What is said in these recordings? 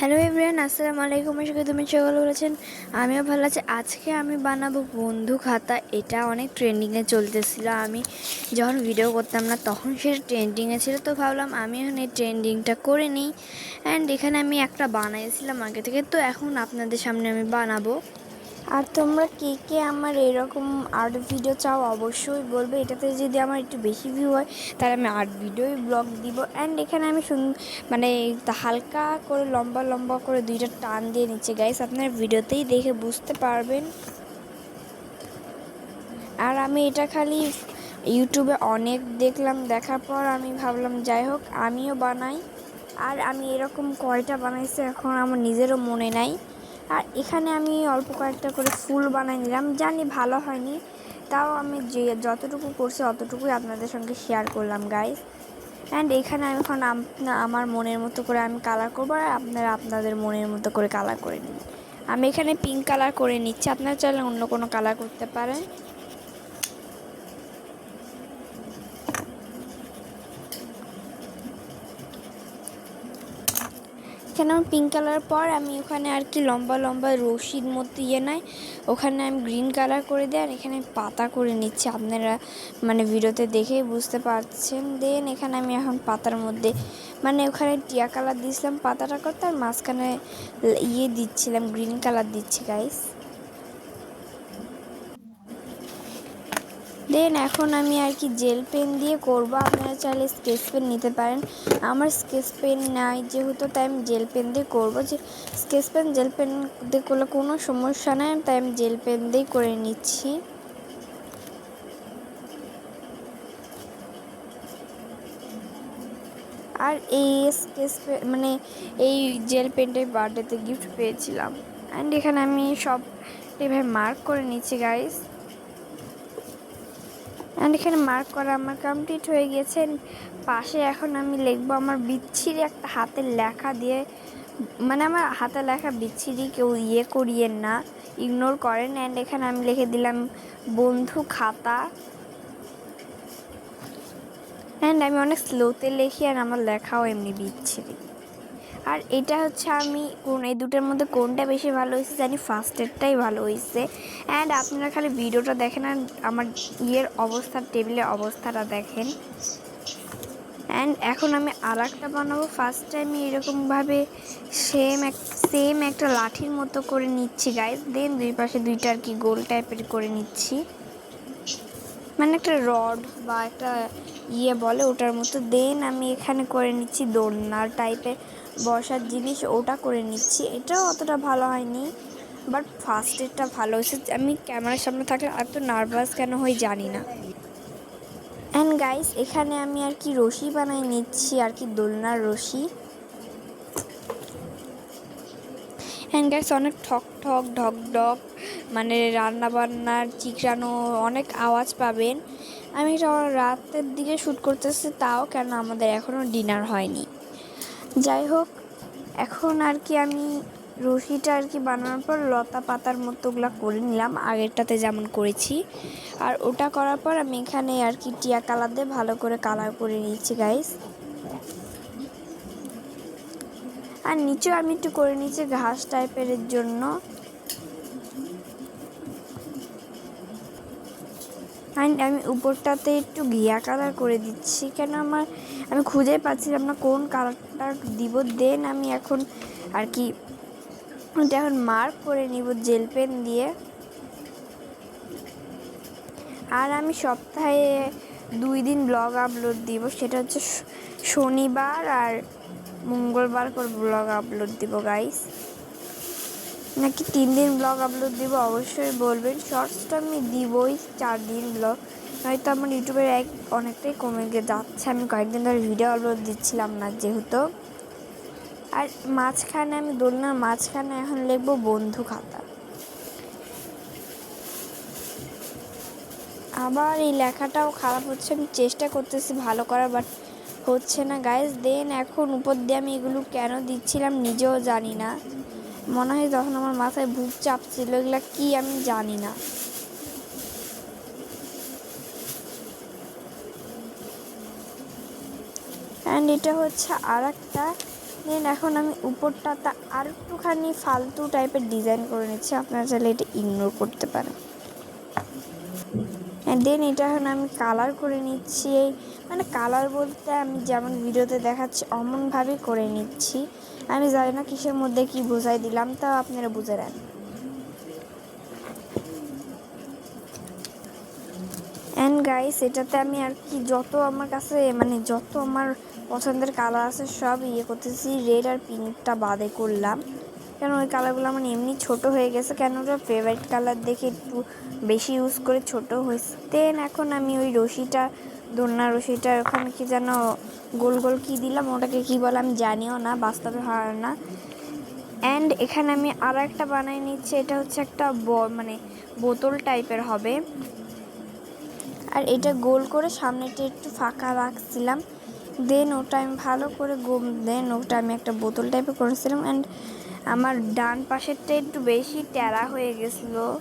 Hello everyone আসসালামু আলাইকুম। আশা তুমি সকাল বলেছেন আমিও ভালো আছি। আজকে আমি বানাবো বন্ধু খাতা। এটা অনেক ট্রেন্ডিংয়ে চলতেছিল। আমি যখন ভিডিও করতাম না, তখন সেটা ট্রেন্ডিংয়ে ছিল। তো ভাবলাম আমি এখন এই ট্রেন্ডিংটা করে নিই। অ্যান্ড এখানে আমি একটা বানাইছিলাম আগে থেকে। তো এখন আপনাদের সামনে আমি বানাবো। আর তোমরা কে কে আমার এরকম আর্ট ভিডিও চাও অবশ্যই বলবে। এটাতে যদি আমার একটু বেশি ভিউ হয়, তাহলে আমি আর্ট ভিডিওই ব্লগ দিব। অ্যান্ড এখানে আমি মানে হালকা করে, লম্বা লম্বা করে দুইটা টান দিয়ে নিচ্ছি গাইস আপনারা ভিডিওতেই দেখে বুঝতে পারবেন। আর আমি এটা খালি ইউটিউবে অনেক দেখলাম, দেখার পর আমি ভাবলাম, যাই হোক, আমিও বানাই। আর আমি এরকম কয়টা বানাইছি, এখন আমার নিজেরও মনে নাই। আর এখানে আমি অল্প কয়েকটা করে ফুল বানাই নিলাম। জানি ভালো হয়নি, তাও আমি যে যতটুকু করছি অতটুকুই আপনাদের সঙ্গে শেয়ার করলাম গাইজ অ্যান্ড এখানে আমি এখন আমার মনের মতো করে আমি কালার করব আর আপনারা আপনাদের মনের মতো করে কালার করে নিন। আমি এখানে পিঙ্ক কালার করে নিচ্ছি, আপনারা চাইলে অন্য কোনো কালার করতে পারেন। এখানে আমার পিঙ্ক কালার পর, আমি ওখানে আর কি লম্বা লম্বা রশির মতো ইয়ে নাই। ওখানে আমি গ্রিন কালার করে দিই, আর এখানে পাতা করে নিচ্ছি। আপনারা মানে ভিডিওতে দেখেই বুঝতে পারছেন। দেন এখানে আমি এখন পাতার মধ্যে মানে ওখানে টিয়া কালার দিয়েছিলাম পাতাটা করতে, আর মাঝখানে ইয়ে দিচ্ছিলাম গ্রিন কালার দিচ্ছি গাইস দেন এখন আমি আর কি জেল পেন দিয়ে করব। আপনারা চাইলে স্কেচ পেন নিতে পারেন। আমার স্কেচ পেন নাই, যেহেতু তাই আমি জেল পেন দিয়ে করব। যে স্কেচ পেন, জেল পেন দিয়ে করলে কোনো সমস্যা নাই, তাই আমি জেল পেন দিয়েই করে নিচ্ছি। আর এই স্কেচ পেন মানে এই জেল পেনটাই বার্থডেতে গিফট পেয়েছিলাম। অ্যান্ড এখানে আমি সব এভাবে মার্ক করে নিচ্ছি গাইস অ্যান্ড এখানে মার্ক করা আমার কমপ্লিট হয়ে গেছে। পাশে এখন আমি লিখব আমার বিচ্ছিরি একটা হাতের লেখা দিয়ে। মানে আমার হাতে লেখা বিচ্ছিরি কেউ ইয়ে করিয়েন না ইগনোর করেন অ্যান্ড এখানে আমি লিখে দিলাম, বন্ধু খাতা। অ্যান্ড আমি অনেক স্লোতে লিখি আর আমার লেখাও এমনি বিচ্ছিরি। আর এটা হচ্ছে আমি কোন এই দুটোর মধ্যে কোনটা বেশি ভালো হয়েছে জানি ফার্স্টেরটাই ভালো হয়েছে। অ্যান্ড আপনারা খালি ভিডিওটা দেখেন আর আমার ইয়ের অবস্থা, টেবিলের অবস্থাটা দেখেন। অ্যান্ড এখন আমি আর একটা বানাবো। ফার্স্ট টাইম এরকমভাবে সেম এক সেম একটা লাঠির মতো করে নিচ্ছি গাইস দেন দুই পাশে দুইটা আর কি গোল টাইপের করে নিচ্ছি। মানে একটা রড বা একটা ইয়ে বলে ওটার মতো, দেন আমি এখানে করে নিচ্ছি দোলনার টাইপের বসার জিনিস, ওটা করে নিচ্ছি। এটাও অতটা ভালো হয়নি বাট ফার্স্ট ফার্স্টেরটা ভালো হয়েছে। আমি ক্যামেরার সামনে থাকলে এত নার্ভাস কেন হই জানি না। অ্যান্ড গাইস এখানে আমি আর কি রশি বানাই নিচ্ছি, আর কি দোলনার রশি। হ্যান্ড গাইস অনেক ঠক ঠক, ঢক ঢক মানে রান্না বান্নার চিকরানো অনেক আওয়াজ পাবেন। আমি রাতের দিকে শ্যুট করতেছি তাও কেন আমাদের এখনও ডিনার হয়নি। যাই হোক, এখন আর কি আমি রশিটা আর কি বানানোর পর লতা পাতার মতোগুলো করে নিলাম, আগেরটাতে যেমন করেছি। আর ওটা করার পর আমি এখানে আর কি টিয়া কালার দিয়ে ভালো করে কালার করে নিয়েছি গাইস আর নিচেও আমি একটু করে নিয়েছি ঘাস টাইপের জন্য। অ্যান্ড আমি উপরটাতে একটু ঘিয়া কালার করে দিচ্ছি। কেন আমার, আমি খুঁজে পাচ্ছিলাম না কোন কালারটা দিব। দেন আমি এখন আর কি এটা এখন মার্ক করে নিব জেল পেন দিয়ে। আর আমি সপ্তাহে দুই দিন ব্লগ আপলোড দিব। সেটা হচ্ছে শনিবার আর মঙ্গলবার করে ব্লগ আপলোড দিব গাইস নাকি তিন দিন ব্লগ আপলোড দিব, অবশ্যই বলবেন। শর্টসটা আমি দিবই, চার দিন ব্লগ হয়তো আমার ইউটিউবের এক অনেকটাই কমে গিয়ে যাচ্ছে। আমি কয়েকদিন ধরে ভিডিও আপলোড দিচ্ছিলাম না যেহেতু। আর মাঝখানে আমি দোলনার মাঝখানে এখন লিখব বন্ধু খাতা। আবার এই লেখাটাও খারাপ হচ্ছে, আমি চেষ্টা করতেছি ভালো করার বাট হচ্ছে না। গাইজ দেন এখন উপর দিয়ে আমি এগুলো কেন দিচ্ছিলাম নিজেও জানি না। মনে হয় তখন আমার মাথায় ভূত চাপছিল, এগুলো কি আমি জানি না। অ্যান্ড এটা হচ্ছে আর একটা দেন এখন আমি উপরটাতে আর একটুখানি ফালতু টাইপের ডিজাইন করে নিচ্ছি। আপনারা চাইলে এটা ইগনোর করতে পারেন। দেন এটা এখন আমি কালার করে নিচ্ছি। এই মানে কালার বলতে আমি যেমন ভিডিওতে দেখাচ্ছি অমনভাবেই করে নিচ্ছি। আমি জানি না কিসের মধ্যে কি বোঝাই দিলাম তাও আপনারা বুঝে নেন। অ্যান্ড গাইস এটাতে আমি আর কি যত আমার কাছে মানে যত আমার পছন্দের কালার আছে, সব ইয়ে করতেছি। রেড আর পিঙ্কটা বাদে করলাম। কেন ওই কালারগুলো আমার এমনি ছোট হয়ে গেছে। কেন ওটা ফেভারিট কালার দেখে একটু বেশি ইউজ করে ছোট হয়েছে। দেন এখন আমি ওই রশিটা দোলনা রশিটা ওখানে কি যেন গোল গোল কি দিলাম, ওটাকে কি বলে আমি জানিও না, বাস্তবে হয় না। অ্যান্ড এখানে আমি আর একটা বানাই নিচ্ছি, এটা হচ্ছে একটা ব- মানে বোতল টাইপের হবে। আর এটা গোল করে সামনেটা একটু ফাঁকা রাখছিলাম। দেন ওটা আমি ভালো করে গোম দেন ওটা আমি একটা বোতল টাইপের করেছিলাম। অ্যান্ড আমার ডান পাশেরটা একটু বেশি ট্যারা হয়ে গেছিল।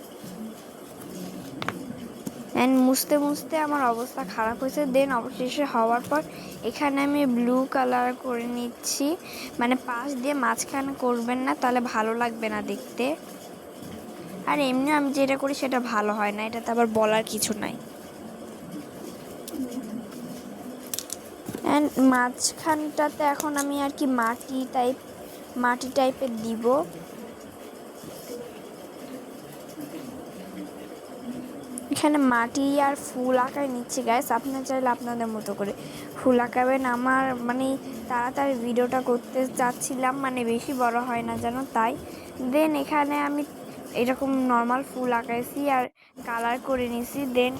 অ্যান্ড মুছতে মুছতে আমার অবস্থা খারাপ হয়েছে। দেন অবশেষে হওয়ার পর এখানে আমি ব্লু কালার করে নিচ্ছি। মানে পাশ দিয়ে মাঝখানে করবেন না, তাহলে ভালো লাগবে না দেখতে। আর এমনি আমি যেটা করি সেটা ভালো হয় না, এটাতে আবার বলার কিছু নাই। অ্যান্ড মাঝখানটাতে এখন আমি আর কি মাটি টাইপ মাটি টাইপের দিব। এখানে মাটি আর ফুল আঁকায় নিচ্ছি গ্যাস আপনার চাইলে আপনাদের মতো করে ফুল আঁকাবেন। আমার মানে তাড়াতাড়ি ভিডিওটা করতে চাচ্ছিলাম মানে বেশি বড় হয় না যেন তাই। দেন এখানে আমি এরকম নর্মাল ফুল আঁকাইছি আর কালার করে নিছি দেন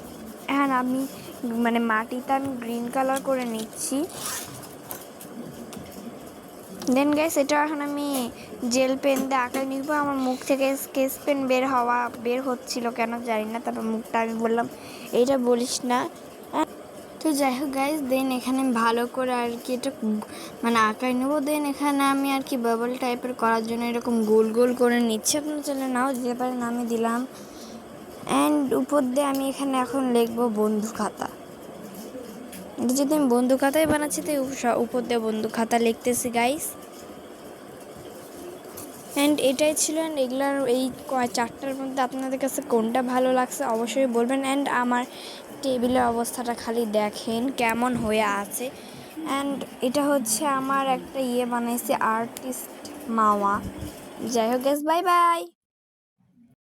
এখন আমি মানে মাটিতে আমি গ্রিন কালার করে নিচ্ছি। দেন গ্যাস এটা এখন আমি জেল পেন দিয়ে আঁকায় নিব। আমার মুখ থেকে স্কেচ পেন বের হওয়া, বের হচ্ছিল কেন জানি না তারপর মুখটা আমি বললাম, এইটা বলিস না। তো যাই হোক গাইজ দেন এখানে ভালো করে আর কি এটা মানে আঁকায় নেব। দেন এখানে আমি আর কি বাবল টাইপের করার জন্য এরকম গোল গোল করে নিচ্ছি। আপনার চলে নাও দিতে পারেন, আমি দিলাম। অ্যান্ড উপর দিয়ে আমি এখানে এখন লিখব বন্ধু খাতা এটা যদি আমি বন্ধু খাতায় বানাচ্ছি তো উপ- উপর দিয়ে বন্ধু খাতা লিখতেছি গাইস অ্যান্ড এটাই ছিল অ্যান্ড এগুলার এই চারটার মধ্যে আপনাদের কাছে কোনটা ভালো লাগছে অবশ্যই বলবেন। অ্যান্ড আমার টেবিলের অবস্থাটা খালি দেখেন কেমন হয়ে আছে। অ্যান্ড এটা হচ্ছে আমার একটা ইয়ে বানাইছে আর্টিস্ট মাওয়া। যাই হোক গ্যাস বাই বাই